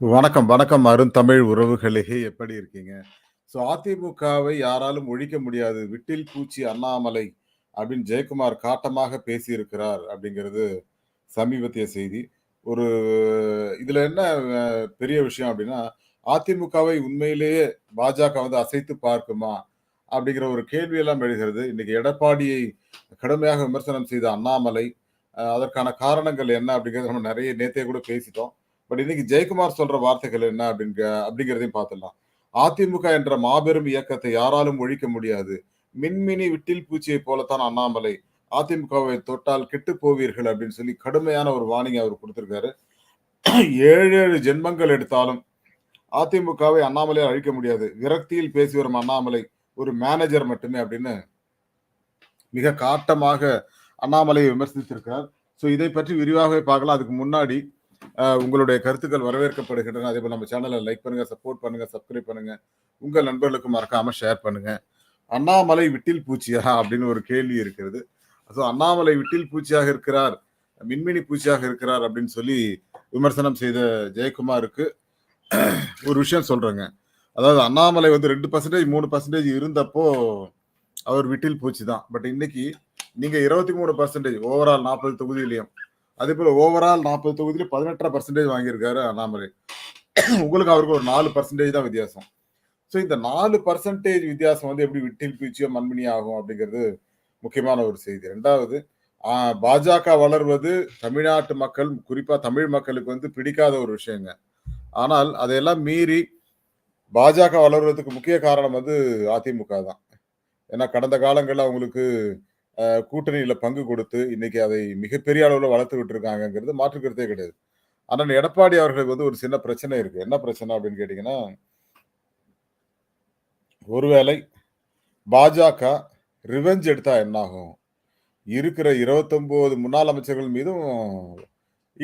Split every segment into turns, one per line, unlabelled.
வணக்கம், வணக்கம் அருந்தமிழ் உறவுகளே! எப்படி இருக்கீங்க? ஸோ அதிமுகவை யாராலும் ஒழிக்க முடியாது. "விட்டில் பூச்சி அண்ணாமலை" அப்படின்னு ஜெயக்குமார் காட்டமாக பேசியிருக்கிறார் அப்படிங்கிறது சமீபத்திய செய்தி. ஒரு இதில் என்ன பெரிய விஷயம் அப்படின்னா, அதிமுகவை உண்மையிலேயே பாஜக வந்து அசைத்து பார்க்குமா? அப்படிங்கிற ஒரு கேள்வியெல்லாம் எழுகிறது. இன்னைக்கு எடப்பாடியை கடுமையாக விமர்சனம் செய்த அண்ணாமலை, அதற்கான காரணங்கள் என்ன அப்படிங்கிறது நம்ம நிறைய நேத்தே கூட பேசிட்டோம். பட் இன்னைக்கு ஜெயக்குமார் சொல்ற வார்த்தைகள் என்ன அப்படிங்க அப்படிங்கிறதையும் பார்த்துடலாம். அதிமுக என்ற மாபெரும் இயக்கத்தை யாராலும் ஒழிக்க முடியாது. மின்மினி விட்டில் பூச்சியைப் போலத்தான் அண்ணாமலை. அதிமுகவை தொட்டால் கெட்டுப் போவீர்கள் அப்படின்னு சொல்லி கடுமையான ஒரு வார்னிங் அவர் கொடுத்திருக்காரு ஏழு ஏழு ஜென்மங்கள் எடுத்தாலும் அதிமுகவை அண்ணாமலையால் அழிக்க முடியாது. விரக்தியில் பேசி வரும் அண்ணாமலை ஒரு மேனேஜர் மட்டுமே அப்படின்னு மிக காட்டமாக அண்ணாமலையை விமர்சித்திருக்கார் ஸோ இதை பற்றி விரிவாகவே பார்க்கலாம். அதுக்கு முன்னாடி உங்களுடைய கருத்துக்கள் வரவேற்கப்படுகின்றன. அதேபோல நம்ம சேனலை லைக் பண்ணுங்க, சப்போர்ட் பண்ணுங்க, சப்ஸ்கிரைப் பண்ணுங்க. உங்கள் நண்பர்களுக்கு மறக்காம ஷேர் பண்ணுங்க. "அண்ணாமலை விட்டில் பூச்சியா?" அப்படின்னு ஒரு கேள்வி இருக்கிறது. ஸோ அண்ணாமலை விட்டில் பூச்சியாக இருக்கிறார், மின்மினி பூச்சியாக இருக்கிறார் அப்படின்னு சொல்லி விமர்சனம் செய்த ஜெயக்குமாருக்கு ஒரு விஷயம் சொல்றேங்க. அதாவது அண்ணாமலை வந்து ரெண்டு பர்சன்டேஜ் மூணு பர்சன்டேஜ் இருந்தப்போ அவர் விட்டில் பூச்சி தான். பட் இன்னைக்கு நீங்க 23% ஓவரால் நாற்பது தொகுதியிலையும் அதே போல ஓவரால் நாற்பது தொகுதியில் பதினெட்டரை பர்சன்டேஜ் வாங்கியிருக்காரு அண்ணாமலை. உங்களுக்கு அவருக்கு ஒரு நாலு பர்சன்டேஜ் தான் வித்தியாசம். ஸோ இந்த நாலு பர்சன்டேஜ் வித்தியாசம் வந்து எப்படி விட்டில் பீச்சியோ மண்மணி ஆகும் அப்படிங்கிறது முக்கியமான ஒரு செய்தி. ரெண்டாவது பாஜக வளர்வது தமிழ்நாட்டு மக்கள், குறிப்பா தமிழ் மக்களுக்கு வந்து பிடிக்காத ஒரு விஷயங்க. ஆனால் அதையெல்லாம் மீறி பாஜக வளர்வதற்கு முக்கிய காரணம் வந்து அதிமுக தான். ஏன்னா கடந்த காலங்களில் அவங்களுக்கு கூட்டணியில பங்கு கொடுத்து, இன்னைக்கு அதை மிகப்பெரிய அளவுல வளர்த்து விட்டுருக்காங்கங்கிறது மாற்றுக்கிறதே கிடையாது. ஆனால் எடப்பாடி அவர்களுக்கு வந்து ஒரு சின்ன பிரச்சனை இருக்கு. என்ன பிரச்சனை அப்படின்னு கேட்டீங்கன்னா ஒருவேளை பாஜக ரிவெஞ்ச் எடுத்தா என்ன ஆகும்? இருக்கிற 29 முன்னாள் அமைச்சர்கள் மீதும்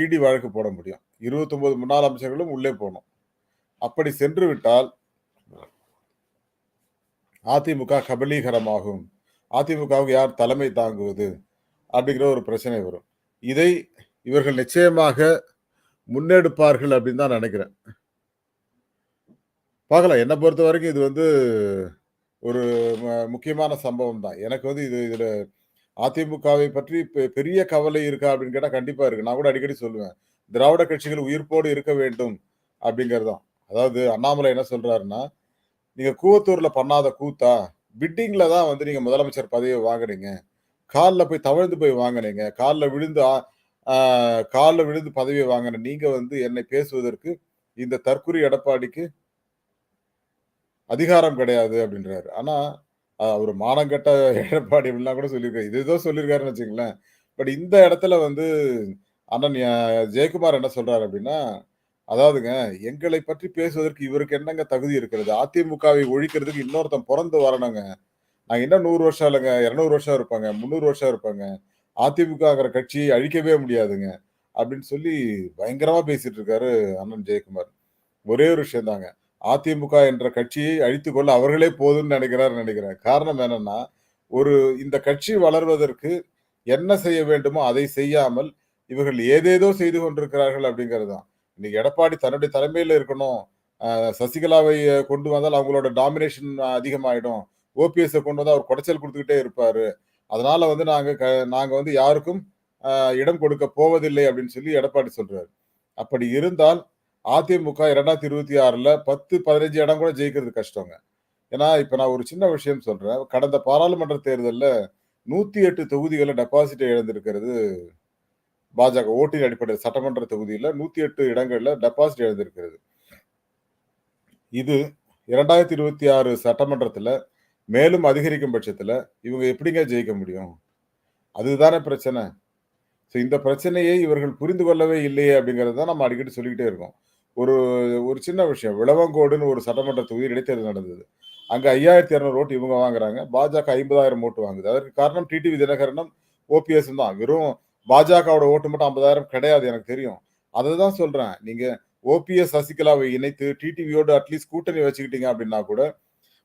இடி வழக்கு போட முடியும். 29 முன்னாள் அமைச்சர்களும் உள்ளே போகணும் அப்படி சென்று விட்டால் அதிமுக கபலீகரமாகும். அதிமுகவுக்கு யார் தலைமை தாங்குவது? அப்படிங்கிற ஒரு பிரச்சனை வரும். இதை இவர்கள் நிச்சயமாக முன்னெடுப்பார்கள் அப்படின்னு தான் நினைக்கிறேன் பார்க்கலாம். என்னை பொறுத்த வரைக்கும் இது வந்து ஒரு ம முக்கியமான சம்பவம் தான். எனக்கு வந்து இது இதில் அதிமுகவை பற்றி பெ பெரிய கவலை இருக்கா அப்படின்னு கேட்டால் கண்டிப்பாக இருக்கு. நான் கூட அடிக்கடி சொல்லுவேன். திராவிட கட்சிகள் உயிர்ப்போடு இருக்க வேண்டும் அப்படிங்கிறது தான். அதாவது அண்ணாமலை என்ன சொல்றாருன்னா, நீங்கள் கூவத்தூரில் பண்ணாத கூத்தா? பிட்டிங்ல தான் வந்து நீங்க முதலமைச்சர் பதவியை வாங்குனீங்க. காலில் போய் தவழ்ந்து போய் வாங்கினீங்க காலில் விழுந்து காலில் விழுந்து பதவியை வாங்கின நீங்க வந்து என்னை பேசுவதற்கு இந்த தற்குறி எடப்பாடிக்கு அதிகாரம் கிடையாது" அப்படின்றாரு. ஆனா அவர் மானங்கட்ட மானங்கெட்ட எடப்பாடி அப்படின்னா கூட சொல்லியிருக்காரு. இது ஏதோ சொல்லியிருக்காருன்னு வச்சுங்களேன் பட் இந்த இடத்துல வந்து அண்ணன் ஜெயக்குமார் என்ன சொல்றாரு அப்படின்னா, அதாவதுங்க எங்களை பற்றி பேசுவதற்கு இவருக்கு என்னங்க தகுதி இருக்கிறது? அதிமுகவை ஒழிக்கிறதுக்கு இன்னொருத்தன் பிறந்து வரணுங்க. நாங்க என்ன நூறு வருஷம் இல்லைங்க இரநூறு வருஷம் இருப்பாங்க முந்நூறு வருஷம் இருப்பாங்க அதிமுகங்கிற கட்சியை அழிக்கவே முடியாதுங்க. அப்படின்னு சொல்லி பயங்கரமா பேசிட்டு இருக்காரு அண்ணன் ஜெயக்குமார். ஒரே ஒரு விஷயம் தாங்க. அதிமுக என்ற கட்சியை அழித்து கொள்ள அவர்களே போதும்னு நெனைக்கிறாருன்னு நினைக்கிறேன் காரணம் என்னன்னா, ஒரு இந்த கட்சி வளர்வதற்கு என்ன செய்ய வேண்டுமோ அதை செய்யாமல், இவர்கள் ஏதேதோ செய்து கொண்டிருக்கிறார்கள் அப்படிங்கிறது தான். இன்னைக்கு எடப்பாடி தன்னுடைய தலைமையில் இருக்கணும். சசிகலாவை கொண்டு வந்தால் அவங்களோட டாமினேஷன் அதிகமாயிடும். ஓபிஎஸ்ஸ கொண்டு வந்தால் அவர் குடைச்சல் கொடுத்துக்கிட்டே இருப்பார் அதனால வந்து நாங்கள் க நாங்கள் வந்து யாருக்கும் இடம் கொடுக்க போவதில்லை அப்படின்னு சொல்லி எடப்பாடி சொல்றாரு. அப்படி இருந்தால் அதிமுக 2026ல 10, 15 இடம் கூட ஜெயிக்கிறது கஷ்டங்க. ஏன்னா, இப்போ நான் ஒரு சின்ன விஷயம் சொல்கிறேன் கடந்த பாராளுமன்ற தேர்தலில் நூற்றி எட்டு தொகுதிகளை டெபாசிட் இழந்திருக்கிறது பாஜக. ஓட்டின் அடிப்படையில் சட்டமன்ற தொகுதியில 108 இடங்கள்ல டெபாசிட் இழந்திருக்கிறது. இது இரண்டாயிரத்தி இருபத்தி ஆறு சட்டமன்றத்தில் மேலும் அதிகரிக்கும் பட்சத்தில் இவங்க எப்படிங்க ஜெயிக்க முடியும்? அதுதானே பிரச்சனை. ஸோ இந்த பிரச்சனையை இவர்கள் புரிந்து கொள்ளவே இல்லையே அப்படிங்கிறது தான் நம்ம அடிக்கடி சொல்லிக்கிட்டே இருக்கோம். ஒரு ஒரு சின்ன விஷயம். விளவங்கோடுன்னு ஒரு சட்டமன்ற தொகுதி இடைத்தேர்தல் நடந்தது. அங்கே ஐயாயிரத்தி இரநூறு ஓட்டு இவங்க வாங்குறாங்க. பாஜக 50,000 ஓட்டு வாங்குது. அதற்கு காரணம் டிடிவி தினகரனும், ஓபிஎஸ் தான். வெறும் பாஜகவோட ஓட்டு மட்டும் 50,000 கிடையாது எனக்கு தெரியும். அததான் சொல்றேன். நீங்க ஓபிஎஸ், சசிகலாவை இணைத்து டிடிவியோடு அட்லீஸ்ட் கூட்டணி வச்சுக்கிட்டீங்க அப்படின்னா கூட,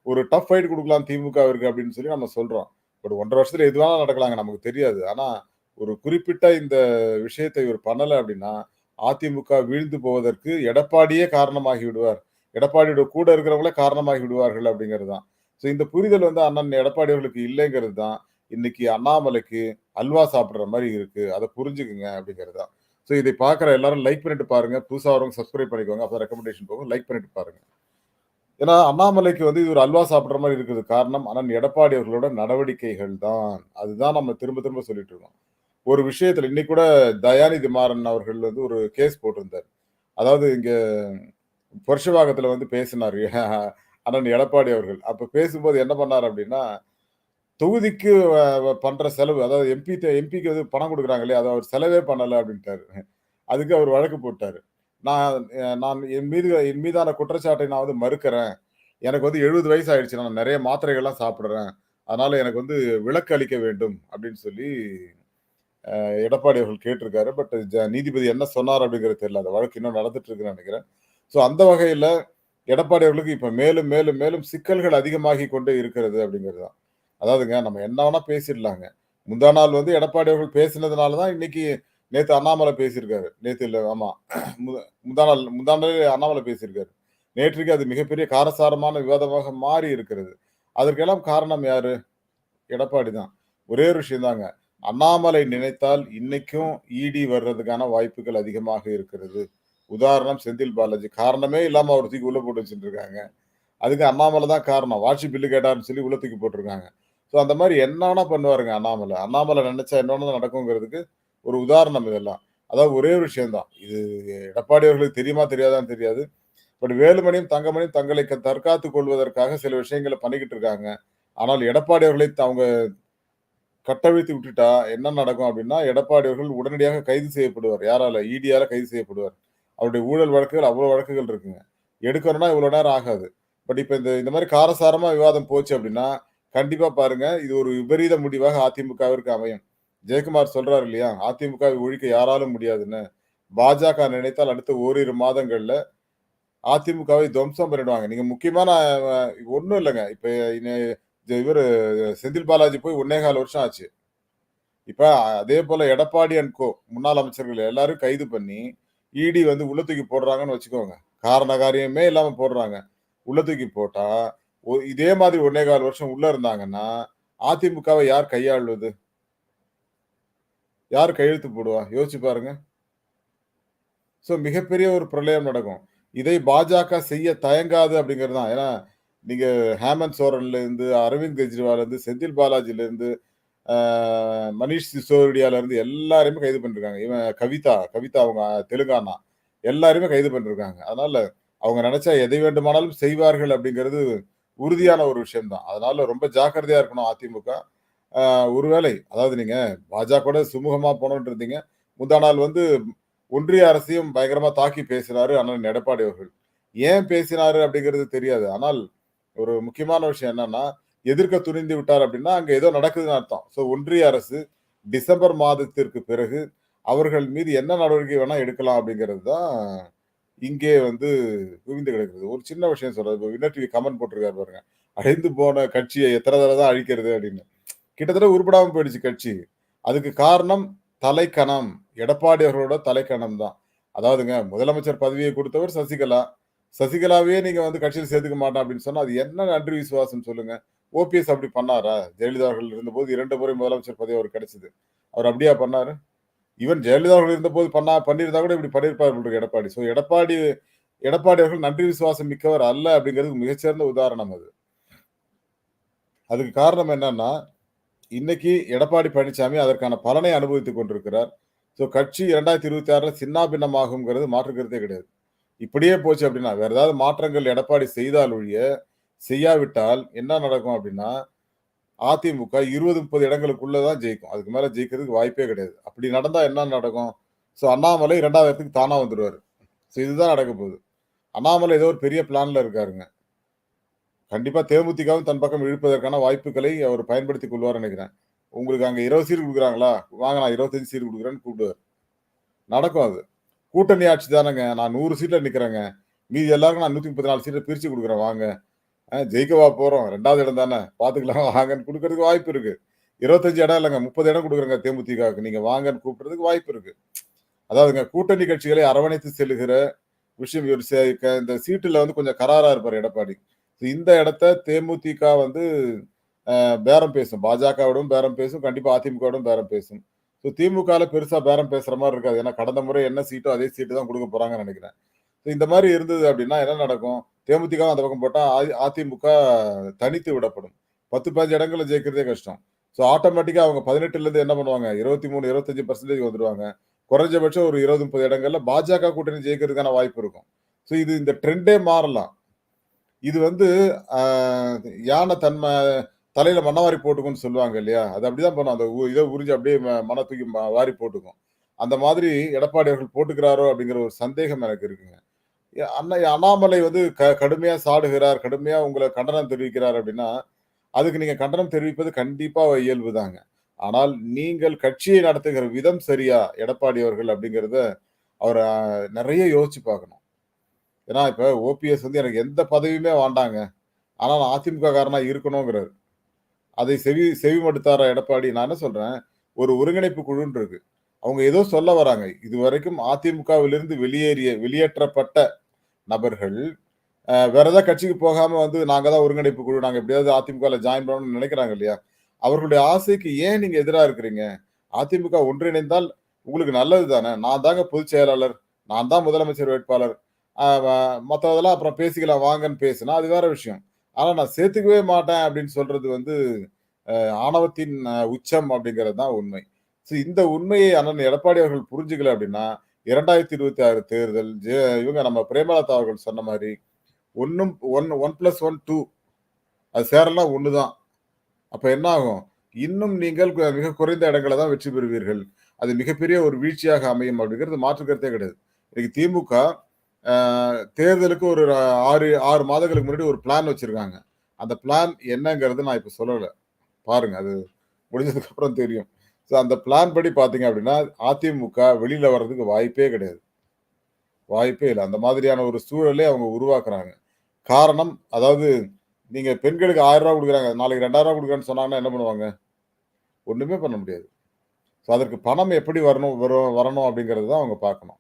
ஒரு டஃப் ஃபைட் கொடுக்கலாம் திமுகவிற்கு அப்படின்னு சொல்லி நம்ம சொல்றோம். பட் 1 1/2 வருஷத்துல எது வேணாலும் நடக்கலாங்க. நமக்கு தெரியாது. ஆனா, ஒரு குறிப்பிட்ட இந்த விஷயத்தை இவர் பண்ணலை அப்படின்னா, அதிமுக வீழ்ந்து போவதற்கு எடப்பாடியே காரணமாகி விடுவார். எடப்பாடியோட கூட இருக்கிறவங்களே காரணமாகி விடுவார்கள் அப்படிங்கிறது தான். ஸோ இந்த புரிதல் வந்து அண்ணன் எடப்பாடி அவர்களுக்கு இல்லைங்கிறது தான், இன்னைக்கு அண்ணாமலைக்கு அல்வா சாப்பிட்ற மாதிரி இருக்கு. அதை புரிஞ்சுக்குங்க அப்படிங்கிறதா ஸோ இதை பார்க்குற எல்லாரும் லைக் பண்ணிட்டு பாருங்க. புதுசாக வரவங்க சப்ஸ்கிரைப் பண்ணிக்கோங்க. அப்போ ரெக்கமெண்டேஷன் போகும். லைக் பண்ணிட்டு பாருங்க. ஏன்னா அண்ணாமலைக்கு வந்து இது ஒரு அல்வா சாப்பிட்ற மாதிரி இருக்கிறது காரணம் அண்ணன் எடப்பாடி அவர்களோட நடவடிக்கைகள் தான். அதுதான் நம்ம திரும்ப திரும்ப சொல்லிட்டு இருக்கோம். ஒரு விஷயத்துல இன்னைக்கு கூட தயாநிதி மாறன் அவர்கள் வந்து ஒரு கேஸ் போட்டிருந்தார். அதாவது இங்க புரஷவாக்கத்துல வந்து பேசினார் அண்ணன் எடப்பாடி அவர்கள். அப்ப பேசும்போது என்ன பண்ணார் அப்படின்னா, தொகுதிக்கு வ பண்ற செலவு அதாவது எம்பி எம்பிக்கு வந்து பணம் கொடுக்குறாங்க இல்லையா? அதை அவர் செலவே பண்ணலை அப்படின்ட்டாரு. அதுக்கு அவர் வழக்கு போட்டார் நான் நான் என் மீது என் மீதான குற்றச்சாட்டை நான் வந்து மறுக்கிறேன். எனக்கு வந்து 70 வயசு ஆயிடுச்சு. நான் நிறைய மாத்திரைகள்லாம் சாப்பிட்றேன் அதனால எனக்கு வந்து விளக்கு அளிக்க வேண்டும் அப்படின்னு சொல்லி எடப்பாடி அவர்கள் கேட்டிருக்காரு. பட் ஜ நீதிபதி என்ன சொன்னார் அப்படிங்கிறது தெரியல. அந்த வழக்கு இன்னும் நடந்துட்டு இருக்குன்னு நினைக்கிறேன் ஸோ அந்த வகையில் எடப்பாடி அவர்களுக்கு இப்போ மேலும், மேலும், மேலும் சிக்கல்கள் அதிகமாகி கொண்டே இருக்கிறது அப்படிங்கிறது தான். அதாவதுங்க நம்ம என்ன வேணா பேசிடலாங்க. முந்தா நாள் வந்து எடப்பாடி அவர்கள் பேசினதுனால தான் இன்னைக்கு நேற்று அண்ணாமலை பேசியிருக்காரு. நேற்று இல்லை ஆமா. முத முந்தா நாள் முந்தா நாள் அண்ணாமலை பேசியிருக்காரு. நேற்றுக்கு அது மிகப்பெரிய காரசாரமான விவாதமாக மாறி இருக்கிறது. அதற்கெல்லாம் காரணம் யாரு? எடப்பாடி தான். ஒரே ஒரு விஷயம்தாங்க அண்ணாமலை நினைத்தால் இன்னைக்கும் இடி வர்றதுக்கான வாய்ப்புகள் அதிகமாக இருக்கிறது. உதாரணம் செந்தில் பாலாஜி. காரணமே இல்லாமல் அவர் தூக்கி உள்ள போட்டு வச்சுட்டுருக்காங்க. அதுக்கு அண்ணாமலை தான் காரணம். வாட்சி பில்லு கேட்டாருன்னு சொல்லி உள்ள தூக்கி ஸோ அந்த மாதிரி என்ன பண்ணுவாருங்க அண்ணாமலை. அண்ணாமலை நினைச்சா என்னென்ன நடக்குங்கிறதுக்கு ஒரு உதாரணம் இதெல்லாம். அதாவது ஒரே ஒரு விஷயம்தான் இது எடப்பாடி அவர்களுக்கு தெரியுமா தெரியாதான்னு தெரியாது. பட் வேலுமணியும், தங்கமணியும் தங்களை தற்காத்து கொள்வதற்காக சில விஷயங்களை பண்ணிக்கிட்டு இருக்காங்க. ஆனால் எடப்பாடி அவர்களை அவங்க கட்டவிழ்த்து விட்டுட்டா என்ன நடக்கும் அப்படின்னா, எடப்பாடி அவர்கள் உடனடியாக கைது செய்யப்படுவார். யாரால? இடியால கைது செய்யப்படுவார். அவருடைய ஊழல் வழக்குகள் அவ்வளோ வழக்குகள் இருக்குங்க. எடுக்கணும்னா இவ்வளோ நேரம் ஆகாது. பட் இப்போ இந்த இந்த மாதிரி காரசாரமா விவாதம் போச்சு அப்படின்னா, கண்டிப்பா பாருங்க இது ஒரு விபரீத முடிவாக அதிமுகவிற்கு அமையும். ஜெயக்குமார் சொல்றாரு இல்லையா? அதிமுகவை ஒழிக்க யாராலும் முடியாதுன்னு. பாஜக நினைத்தால் அடுத்த ஓரிரு மாதங்கள்ல அதிமுகவை துவம்சம் பண்ணிடுவாங்க. நீங்க முக்கியமான ஒன்றும் ஒண்ணும் இல்லங்க. இப்ப இவர் செந்தில் பாலாஜி போய் 1 1/4 வருஷம் ஆச்சு. இப்ப அதே போல எடப்பாடி அண்ட் கோ முன்னாள் அமைச்சர்கள் எல்லாரும் கைது பண்ணி, இடி வந்து உள்ள தூக்கி போடுறாங்கன்னு வச்சுக்கோங்க. காரண காரியமே இல்லாம போடுறாங்க. உள்ள தூக்கி போட்டா, இதே மாதிரி 1 1/4 வருஷம் உள்ள இருந்தாங்கன்னா, அதிமுகவை யார் கையாள்வது? யார் கையெழுத்து போடுவா? யோசிச்சு பாருங்க. ஸோ மிகப்பெரிய ஒரு பிரளயம் நடக்கும். இதை பாஜக செய்ய தயங்காது அப்படிங்கிறது தான். ஏன்னா, நீங்க ஹேமந்த் சோரன்லேருந்து, அரவிந்த் கெஜ்ரிவால்லேருந்து, செந்தில் பாலாஜிலேருந்து, மனிஷ் மனீஷ் சிசோடியாலேருந்து எல்லாரையுமே கைது பண்ணிருக்காங்க. இவன் கவிதா, கவிதா அவங்க தெலுங்கானா. எல்லாருமே கைது பண்ணிருக்காங்க. அதனால அவங்க நினைச்சா எதை வேண்டுமானாலும் செய்வார்கள் அப்படிங்கிறது உறுதியான ஒரு விஷயம்தான் அதனால ரொம்ப ஜாக்கிரதையா இருக்கணும் அதிமுக. ஒருவேளை அதாவது நீங்க பாஜக சுமூகமா போணும்னு இருந்தீங்க. முந்தா நாள் வந்து ஒன்றிய அரசையும் பயங்கரமா தாக்கி பேசினாரு அண்ணன் எடப்பாடி அவர்கள். ஏன் பேசினாரு அப்படிங்கிறது தெரியாது. ஆனால் ஒரு முக்கியமான விஷயம் என்னன்னா, எதிர்க்க துணிந்து விட்டார் அப்படின்னா, அங்க ஏதோ நடக்குதுன்னு அர்த்தம். ஸோ ஒன்றிய அரசு டிசம்பர் மாதத்திற்கு பிறகு அவர்கள் மீது என்ன நடவடிக்கை வேணா எடுக்கலாம் அப்படிங்கிறது தான் இங்கே வந்து குவிந்து கிடக்கிறது ஒரு சின்ன விஷயம் சொல்றது இப்போ வின்னர் டிவி கமெண்ட் போட்டிருக்காரு பாருங்க. "அழிந்து போன கட்சியை எத்தனை தடவை தான் அழிக்கிறது" அப்படின்னு. கிட்டத்தட்ட உருப்படாமல் போயிடுச்சு கட்சி. அதுக்கு காரணம் தலைக்கணம் எடப்பாடி அவர்களோட தலைக்கணம் தான். அதாவதுங்க முதலமைச்சர் பதவியை கொடுத்தவர் சசிகலா. சசிகலாவையே நீங்க வந்து கட்சியில் சேர்த்துக்க மாட்டேன் அப்படின்னு சொன்னா, அது என்ன நன்றி விசுவாசம் சொல்லுங்க? ஓபிஎஸ் அப்படி பண்ணாரா? ஜெயலலிதா அவர்கள் இருந்தபோது இரண்டு முறை முதலமைச்சர் பதவி அவர் கிடைச்சது. அவர் அப்படியா பண்ணாரு? ஈவன் ஜெயலலிதா அவர்கள் இருந்தபோது பண்ணா பண்ணியிருந்தா கூட இப்படி பண்ணியிருப்பார் எடப்பாடி. ஸோ எடப்பாடி எடப்பாடி அவர்கள் நன்றி விசுவாசம் மிக்கவர் அல்ல அப்படிங்கிறதுக்கு மிகச்சிறந்த உதாரணம் அது. அதுக்கு காரணம் என்னன்னா, இன்னைக்கு எடப்பாடி பழனிசாமி அதற்கான பலனை அனுபவித்துக் கொண்டிருக்கிறார். ஸோ கட்சி 2026ல சின்னாபின்னமாகும்ங்கிறது மாற்று மாற்றுக்கிறதே கிடையாது. இப்படியே போச்சு அப்படின்னா, வேற ஏதாவது மாற்றங்கள் எடப்பாடி செய்தால் ஒழிய, செய்யாவிட்டால் என்ன நடக்கும் அப்படின்னா, அதிமுக இருபது முப்பது இடங்களுக்குள்ளே தான் ஜெயிக்கும். அதுக்கு மேலே ஜெயிக்கிறதுக்கு வாய்ப்பே கிடையாது. அப்படி நடந்தால் என்ன நடக்கும்? ஸோ அண்ணாமலை இரண்டாவது இடத்துக்கு தானாக வந்துடுவார் ஸோ இதுதான் நடக்க போகுது. அண்ணாமலை ஏதோ ஒரு பெரிய பிளானில் இருக்காருங்க. கண்டிப்பாக தேமுதிகவும் தன் பக்கம் இழுப்பதற்கான வாய்ப்புகளை அவர் பயன்படுத்தி கொள்வார் நினைக்கிறேன். உங்களுக்கு அங்கே இருபது சீட் கொடுக்குறாங்களா வாங்க நான் 25 சீட் கொடுக்குறேன்னு கூப்பிடுவார் நடக்கும் அது. கூட்டணி ஆட்சி தானேங்க நான் நூறு சீட்டில் நிற்கிறேங்க மீதி எல்லாருக்கும் நான் நூற்றி முப்பத்தாலு சீட்டில் பிரித்து கொடுக்குறேன் வாங்க. ஜெயிக்கவா போறோம்? ரெண்டாவது இடம் தானே. பார்த்துக்கலாம் வாங்கன்னு கொடுக்கறதுக்கு வாய்ப்பு இருக்கு. 25 இடம் இல்லைங்க முப்பது இடம் கொடுக்குறங்க தேமுதிகவுக்கு. நீங்க வாங்கன்னு கூப்பிடுறதுக்கு வாய்ப்பு இருக்கு. அதாவதுங்க கூட்டணி கட்சிகளை அரவணைத்து செல்லுகிற விஷயம் இவர் இந்த சீட்டுல வந்து கொஞ்சம் கராரா இருப்பார் எடப்பாடி. இந்த இடத்த தேமுதிக வந்து பேரம் பேசும். பாஜகவோடும் பேரம் பேசும். கண்டிப்பா அதிமுகவோடும் பேரம் பேசும். ஸோ திமுகவில் பெருசாக பேரம் பேசுகிற மாதிரி இருக்காது. ஏன்னா கடந்த முறை என்ன சீட்டோ அதே சீட்டு தான் கொடுக்கப் போகிறாங்கன்னு நினைக்கிறேன் ஸோ இந்த மாதிரி இருந்தது அப்படின்னா என்ன நடக்கும்? தேமுதிக அந்த பக்கம் போட்டால் அதிமுக தனித்து விடப்படும். பத்து பதினஞ்சு இடங்களில் ஜெயிக்கிறதே கஷ்டம். ஸோ ஆட்டோமேட்டிக்காக அவங்க 18லருந்து என்ன பண்ணுவாங்க? இருபத்தி மூணு இருபத்தஞ்சி பர்சன்டேஜ் வந்துடுவாங்க குறைஞ்சபட்சம் ஒரு 20, 30 இடங்கள்ல பாஜக கூட்டணி ஜெயிக்கிறதுக்கான வாய்ப்பு இருக்கும். ஸோ இது இந்த ட்ரெண்டே மாறலாம். இது வந்து யானை தன்மை தலையில் தலையில மண்ண போட்டுக்கும்னு சொல்லுவாங்க இல்லையா? அது அப்படிதான் பண்ணும். அந்த உ உறிஞ்சு அப்படியே மன தூக்கி வாரி போட்டுக்கும். அந்த மாதிரி எடப்பாடி அவர்கள் போட்டுக்கிறாரோ அப்படிங்கிற ஒரு சந்தேகம் எனக்கு இருக்குங்க. அண்ணா அண்ணாமலை வந்து க கடுமையா சாடுகிறார், கடுமையா உங்களை கண்டனம் தெரிவிக்கிறார் அப்படின்னா, அதுக்கு நீங்க கண்டனம் தெரிவிப்பது கண்டிப்பா இயல்பு தாங்க. ஆனால் நீங்கள் கட்சியை நடத்துகிற விதம் சரியா? எடப்பாடி அவர்கள் அப்படிங்கிறத அவரை நிறைய யோசிச்சு பார்க்கணும். ஏன்னா இப்போ ஓபிஎஸ் வந்து எனக்கு எந்த பதவியுமே வேண்டாங்க. ஆனால் நான் அதிமுக காரனாக இருக்கணுங்கிறார் அதை செவி செவிமடுத்தாரா எடப்பாடி? நான் என்ன சொல்கிறேன் ஒரு ஒருங்கிணைப்பு குழுன்னு இருக்கு. அவங்க ஏதோ சொல்ல வராங்க. இது வரைக்கும் அதிமுகவிலிருந்து வெளியேறிய வெளியேற்றப்பட்ட நபர்கள், வேற ஏதாவது கட்சிக்கு போகாம வந்து நாங்க தான் ஒருங்கிணைப்பு குழு, நாங்க எப்படியாவது அதிமுகல ஜாயின் பண்ணணும்னு நினைக்கிறாங்க இல்லையா? அவர்களுடைய ஆசைக்கு ஏன் நீங்க எதிராக இருக்கிறீங்க? அதிமுக ஒன்றிணைந்தால் உங்களுக்கு நல்லது தானே. நான் தாங்க பொதுச் செயலாளர். நான் தான் முதலமைச்சர் வேட்பாளர். மற்றதெல்லாம் அப்புறம் பேசிக்கலாம் வாங்கன்னு பேசுனா, அது வேற விஷயம். ஆனா நான் சேர்த்துக்கவே மாட்டேன் அப்படின்னு சொல்றது வந்து ஆணவத்தின் உச்சம் அப்படிங்கிறது தான் உண்மை. ஸோ இந்த உண்மையை அண்ணன் எடப்பாடி அவர்கள் புரிஞ்சுக்கல அப்படின்னா, 2026 தேர்தல் ஜெ இவங்க நம்ம பிரேமலதா அவர்கள் சொன்ன மாதிரி ஒன்றும் ஒன் 1+1 2 அது சேரலாம் ஒன்று தான். அப்போ என்ன ஆகும்? இன்னும் நீங்கள் மிக குறைந்த இடங்களை தான் வெற்றி பெறுவீர்கள். அது மிகப்பெரிய ஒரு வீழ்ச்சியாக அமையும் அப்படிங்கிறது மாற்று கருத்தே கிடையாது. இன்னைக்கு திமுக தேர்தலுக்கு ஒரு 6 6 மாதங்களுக்கு முன்னாடி ஒரு பிளான் வச்சுருக்காங்க அந்த பிளான் என்னங்கிறது நான் இப்போ சொல்லலை பாருங்கள் அது முடிஞ்சதுக்கப்புறம் தெரியும். ஸோ அந்த பிளான் படி பார்த்தீங்க அப்படின்னா, அதிமுக வெளியில் வர்றதுக்கு வாய்ப்பே கிடையாது. வாய்ப்பே இல்லை அந்த மாதிரியான ஒரு சூழலே அவங்க உருவாக்குறாங்க. காரணம், அதாவது நீங்கள் பெண்களுக்கு ரூ. 1000 குடுக்குறாங்க. நாளைக்கு ரெண்டாயிரம் 2000 குடுக்குறேன்னு சொன்னாங்கன்னா என்ன பண்ணுவாங்க? ஒன்றுமே பண்ண முடியாது. ஸோ அதற்கு பணம் எப்படி வரணும் வரும் வரணும் அப்படிங்கிறது தான் அவங்க பார்க்கணும்.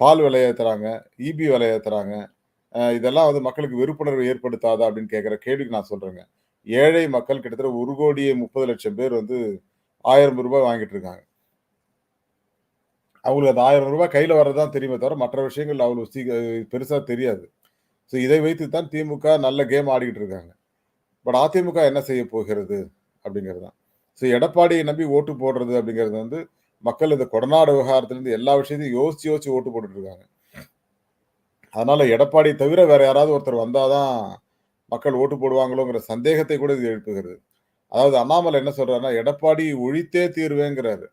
பால் விலை ஏற்றுறாங்க ஈபி விலை ஏற்றுறாங்க இதெல்லாம் வந்து மக்களுக்கு வெறுப்புணர்வு ஏற்படுத்தாதா அப்படின்னு கேட்குற கேள்விக்கு நான் சொல்கிறேங்க ஏழை மக்கள் கிட்டத்தட்ட 1,30,00,000 பேர் வந்து ஆயிரம் ரூபாய் வாங்கிட்டு இருக்காங்க. அவங்களுக்கு அந்த ரூ. 1000 கையில வர்றது தான் தெரியுமே தவிர, மற்ற விஷயங்கள் அவ்வளோ சீக்க பெருசாக தெரியாது. ஸோ இதை வைத்து தான் திமுக நல்ல கேம் ஆடிக்கிட்டு இருக்காங்க. பட் அதிமுக என்ன செய்ய போகிறது? அப்படிங்கிறது தான். ஸோ எடப்பாடியை நம்பி ஓட்டு போடுறது அப்படிங்கிறது வந்து, மக்கள் இந்த கொடநாடு விவகாரத்துலேருந்து எல்லா விஷயத்தையும் யோசிச்சு யோசிச்சு ஓட்டு போட்டுட்டு இருக்காங்க. அதனால எடப்பாடிய தவிர வேற யாராவது ஒருத்தர் வந்தால் தான் மக்கள் ஓட்டு போடுவாங்களோங்கிற சந்தேகத்தை கூட இது எழுப்புகிறது. அதாவது அண்ணாமலை என்ன சொல்றாருன்னா, எடப்பாடி ஒழித்தே தீர்வேங்கிறாரு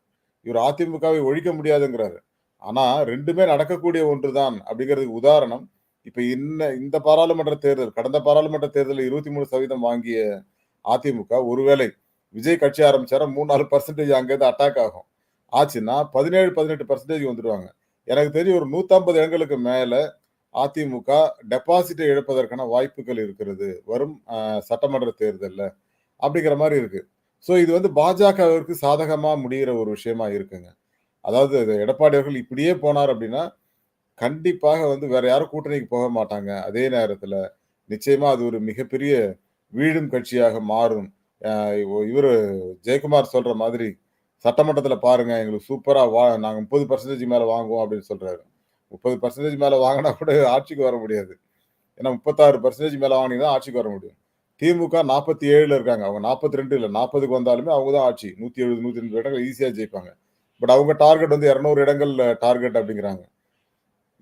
இவர் அதிமுகவை ஒழிக்க முடியாதுங்கிறாரு. ஆனா ரெண்டுமே நடக்கக்கூடிய ஒன்று தான் அப்படிங்கிறதுக்கு உதாரணம், இப்ப இன்ன இந்த பாராளுமன்ற தேர்தல் கடந்த பாராளுமன்ற தேர்தலில் 23% வாங்கிய அதிமுக, ஒருவேளை விஜய் கட்சி ஆரம்பிச்சாரா 3, 4% அங்கேருந்து அட்டாக் ஆகும். ஆச்சுன்னா பதினேழு பதினெட்டு பர்சன்டேஜ் வந்துடுவாங்க எனக்கு தெரிஞ்சு ஒரு 150 இடங்களுக்கு மேல அதிமுக டெபாசிட்டை இழப்பதற்கான வாய்ப்புகள் இருக்கிறது. வரும் சட்டமன்ற தேர்தலில் அப்படிங்கிற மாதிரி இருக்கு. ஸோ இது வந்து பாஜகவிற்கு சாதகமாக முடியிற ஒரு விஷயமா இருக்குங்க. அதாவது எடப்பாடி அவர்கள் இப்படியே போனார் அப்படின்னா, கண்டிப்பாக வந்து வேற யாரும் கூட்டணிக்கு போக மாட்டாங்க. அதே நேரத்தில் நிச்சயமா அது ஒரு மிகப்பெரிய வீழும் கட்சியாக மாறும். இவர் ஜெயக்குமார் சொல்ற மாதிரி, சட்டமன்றத்தில் பாருங்க எங்களுக்கு சூப்பராக வா நாங்கள் முப்பது பர்சன்டேஜ் மேலே வாங்குவோம் அப்படின்னு சொல்றாரு. முப்பது பர்சன்டேஜ் மேலே வாங்கினா கூட ஆட்சிக்கு வர முடியாது. ஏன்னா முப்பத்தாறு பர்சன்டேஜ் மேலே வாங்கினீங்கன்னா ஆட்சிக்கு வர முடியும். திமுக 47ல இருக்காங்க. அவங்க நாற்பத்தி ரெண்டு இல்லை நாற்பதுக்கு வந்தாலுமே அவங்க தான் ஆட்சி. 170, 180 இடங்கள் ஈஸியாக ஜெயிப்பாங்க. பட் அவங்க டார்கெட் வந்து 200 இடங்கள் டார்கெட் அப்படிங்கிறாங்க.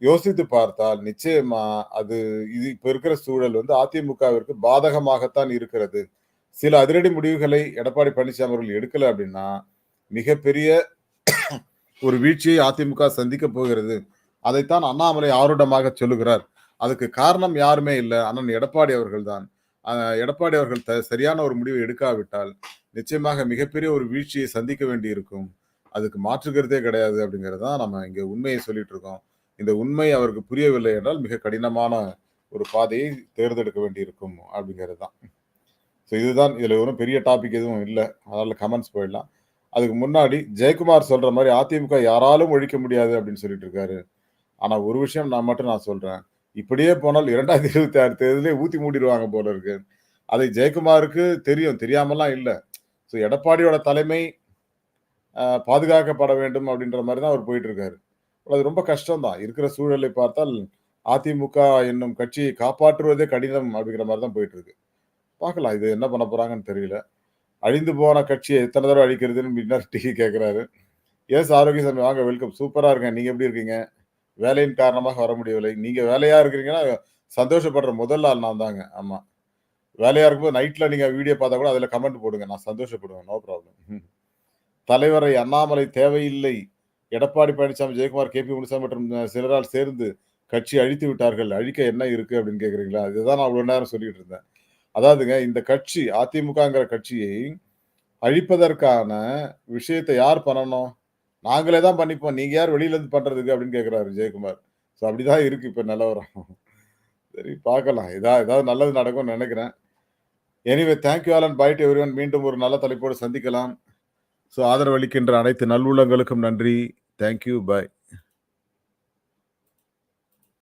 யோசித்து பார்த்தால் நிச்சயமா அது இது இப்போ இருக்கிற சூழல் வந்து அதிமுகவிற்கு பாதகமாகத்தான் இருக்கிறது. சில அதிரடி முடிவுகளை எடப்பாடி பழனிசாமி அவர்கள் எடுக்கல அப்படின்னா, மிகப்பெரிய ஒரு வீழ்ச்சியை அதிமுக சந்திக்கப் போகிறது. அதைத்தான் அண்ணாமலை ஆருடமாக சொல்லுகிறார். அதுக்கு காரணம் யாருமே இல்லை அண்ணன் எடப்பாடி அவர்கள் தான். எடப்பாடி அவர்கள் த சரியான ஒரு முடிவை எடுக்காவிட்டால், நிச்சயமாக மிகப்பெரிய ஒரு வீழ்ச்சியை சந்திக்க வேண்டியிருக்கும். அதுக்கு மாற்று கிடையாது அப்படிங்கிறது தான் நம்ம இங்கே உண்மையை சொல்லிட்டு இருக்கோம். இந்த உண்மை அவருக்கு புரியவில்லை என்றால் மிக கடினமான ஒரு பாதையை தேர்ந்தெடுக்க வேண்டியிருக்கும் அப்படிங்கிறது தான். ஸோ இதுதான் இதில் ஒன்றும் பெரிய டாபிக் எதுவும் இல்லை அதனால் கமெண்ட்ஸ் போயிடலாம். அதுக்கு முன்னாடி ஜெயக்குமார் சொல்கிற மாதிரி அதிமுக யாராலும் ஒழிக்க முடியாது அப்படின்னு சொல்லிட்டு இருக்காரு. ஆனால் ஒரு விஷயம் நான் மட்டும் நான் சொல்கிறேன் இப்படியே போனால் 2026 தேர்தலே ஊத்தி மூடிடுவாங்க போல இருக்கு. அதை ஜெயக்குமாருக்கு தெரியும். தெரியாமல்லாம் இல்லை ஸோ எடப்பாடியோட தலைமை பாதுகாக்கப்பட வேண்டும் அப்படின்ற மாதிரி தான் அவர் போயிட்டு இருக்காரு. அது ரொம்ப கஷ்டம் தான். இருக்கிற சூழலை பார்த்தால் அதிமுக என்னும் கட்சியை காப்பாற்றுவதே கடினம் அப்படிங்கிற மாதிரி தான் போயிட்டு இருக்கு. பார்க்கலாம். இது என்ன பண்ண போறாங்கன்னு தெரியல. அழிந்து போன கட்சியை எத்தனை தடவை அழிக்கிறதுன்னு பின்னர் கேட்குறாரு கேட்கிறாரு. எஸ் ஆரோக்கியசாமி வாங்க வெல்கம். சூப்பராக இருக்கேன். நீங்கள் எப்படி இருக்கீங்க? வேலையின் காரணமாக வர முடியவில்லை. நீங்க வேலையா இருக்கிறீங்கன்னா, சந்தோஷப்படுற முதல் ஆள் நான் தாங்க. ஆமா. வேலையா இருக்கும்போது நைட்ல நீங்க வீடியோ பார்த்தா கூட அதில் கமெண்ட் போடுங்க. நான் சந்தோஷப்படுவேன். No problem. தலைவரை அண்ணாமலை தேவையில்லை. எடப்பாடி பழனிசாமி, ஜெயக்குமார், கே பி முனுசாமி மற்றும் சிலரால் சேர்ந்து கட்சி அழித்து விட்டார்கள். அழிக்க என்ன இருக்கு அப்படின்னு கேட்குறீங்களா இதுதான் நான் இவ்வளவு நேரம் சொல்லிட்டு இருந்தேன். அதாவதுங்க இந்த கட்சி அதிமுகங்கிற கட்சியை அழிப்பதற்கான விஷயத்தை யார் பண்ணணும்? நாங்களே தான் பண்ணிப்போம். நீங்க யார் வெளியில இருந்து பண்றதுக்கு அப்படின்னு கேட்கிறாரு ஜெயக்குமார். ஸோ அப்படிதான் இருக்கு இப்ப நிலவரம். சரி பார்க்கலாம். இதா ஏதாவது நல்லது நடக்கும்னு நினைக்கிறேன். Anyway thank you all and bye everyone மீண்டும் ஒரு நல்ல தலைப்போடு சந்திக்கலாம். ஸோ ஆதரவளிக்கின்ற அனைத்து நல்லுள்ளங்களுக்கும் நன்றி. Thank you. பை.